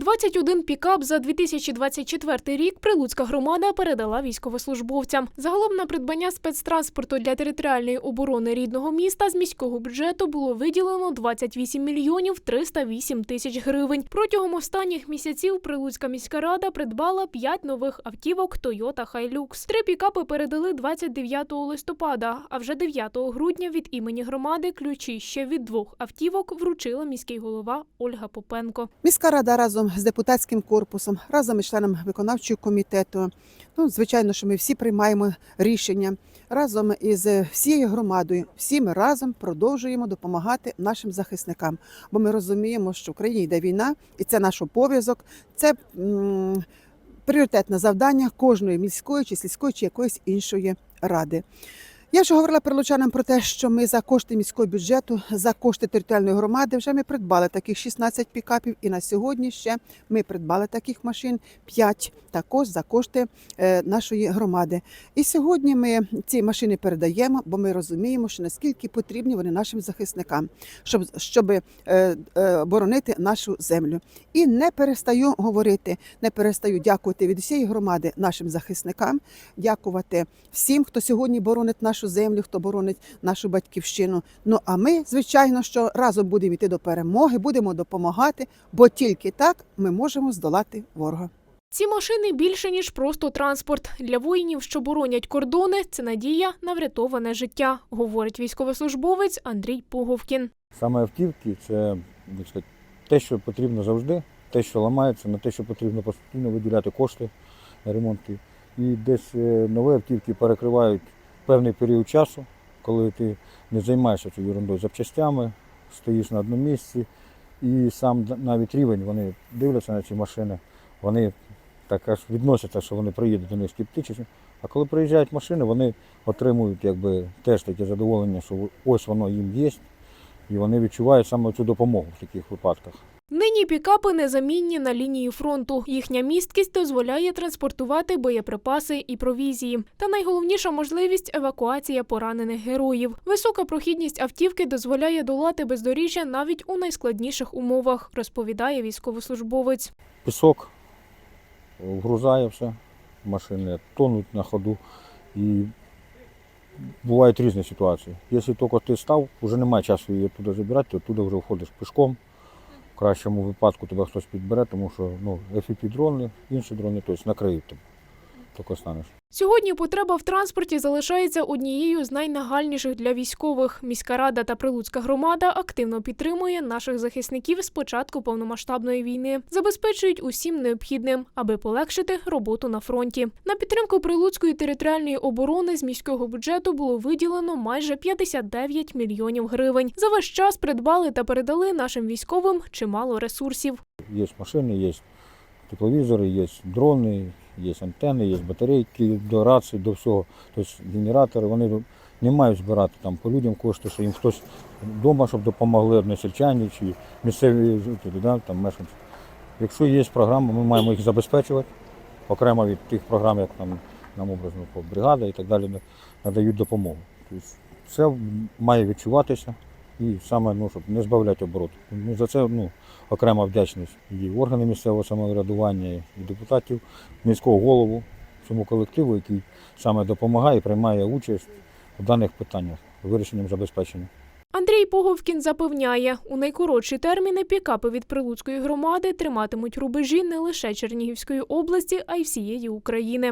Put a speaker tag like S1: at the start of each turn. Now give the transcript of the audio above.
S1: 21 пікап за 2024 рік Прилуцька громада передала військовослужбовцям. Загалом на придбання спецтранспорту для територіальної оборони рідного міста з міського бюджету було виділено 28 мільйонів 308 тисяч гривень. Протягом останніх місяців Прилуцька міська рада придбала 5 нових автівок Toyota Hilux. Три пікапи передали 29 листопада, а вже 9 грудня від імені громади ключі ще від двох автівок вручила міський голова Ольга Попенко.
S2: Міська рада разом з депутатським корпусом, разом із членом виконавчого комітету. Ну, звичайно, що ми всі приймаємо рішення разом із всією громадою. Всі ми разом продовжуємо допомагати нашим захисникам, бо ми розуміємо, що в країні йде війна, і це наш обов'язок. Це м, пріоритетне завдання кожної міської чи сільської чи якоїсь іншої ради. Я вже говорила прилучанам про те, що ми за кошти міського бюджету, за кошти територіальної громади вже ми придбали таких 16 пікапів, і на сьогодні ще ми придбали таких машин 5 також за кошти е, нашої громади. І сьогодні ми ці машини передаємо, бо ми розуміємо, що наскільки потрібні вони нашим захисникам, щоб, щоб е, е, боронити нашу землю. І не перестаю говорити, не перестаю дякувати від усієї громади нашим захисникам, дякувати всім, хто сьогодні боронить нашу землю, хто боронить нашу батьківщину. Ну а ми, звичайно, що разом будемо йти до перемоги, будемо допомагати, бо тільки так ми можемо здолати ворога.
S1: Ці машини більше ніж просто транспорт для воїнів, що боронять кордони. Це надія на врятоване життя, говорить військовослужбовець Андрій Пуговкін.
S3: Саме автівки це сказати, те, що потрібно завжди, те, що ламається, на те, що потрібно постійно виділяти кошти на ремонти. І десь е, нові автівки перекривають певний період часу, коли ти не займаєшся цією ерундою запчастями, стоїш на одному місці, і сам навіть рівень, вони дивляться на ці машини, вони так аж відносяться, що вони приїдуть до них скептично. А коли приїжджають машини, вони отримують якби, теж таке задоволення, що ось воно їм є, і вони відчувають саме цю допомогу в таких випадках.
S1: Нині пікапи незамінні на лінії фронту. Їхня місткість дозволяє транспортувати боєприпаси і провізії. Та найголовніша можливість евакуація поранених героїв. Висока прохідність автівки дозволяє долати бездоріжжя навіть у найскладніших умовах, розповідає військовослужбовець.
S3: Пісок вгрузає все, машини тонуть на ходу. І бувають різні ситуації. Якщо тільки ти став, вже немає часу її туди забирати, то туди вже входиш пішком. Кращому випадку тебе хтось підбере, тому що ну, FPP дрони, інші дрони, тобто накриють тебе. Тільки станеш.
S1: Сьогодні потреба в транспорті залишається однією з найнагальніших для військових. Міська рада та Прилуцька громада активно підтримує наших захисників з початку повномасштабної війни, забезпечують усім необхідним, аби полегшити роботу на фронті. На підтримку Прилуцької територіальної оборони з міського бюджету було виділено майже 59 мільйонів гривень. За весь час придбали та передали нашим військовим чимало ресурсів.
S3: Є машини, є тепловізори, є дрони, є антенни, є батарейки до рації, до всього. Тобто генератори, вони не мають збирати там по людям кошти, що їм хтось вдома, щоб допомогли односельчані чи місцеві жителі, да, там, мешканці. Якщо є програма, ми маємо їх забезпечувати окремо від тих програм, як там, нам образно бригада і так далі, надають допомогу. Тобто все має відчуватися і саме, ну, щоб не збавляти оборот. Ну, за це ну, окрема вдячність і органів місцевого самоврядування, і депутатів, міського голову, цьому колективу, який саме допомагає і приймає участь у даних питаннях вирішенням забезпечення.
S1: Андрій Поговкін запевняє, у найкоротші терміни пікапи від Прилуцької громади триматимуть рубежі не лише Чернігівської області, а й всієї України.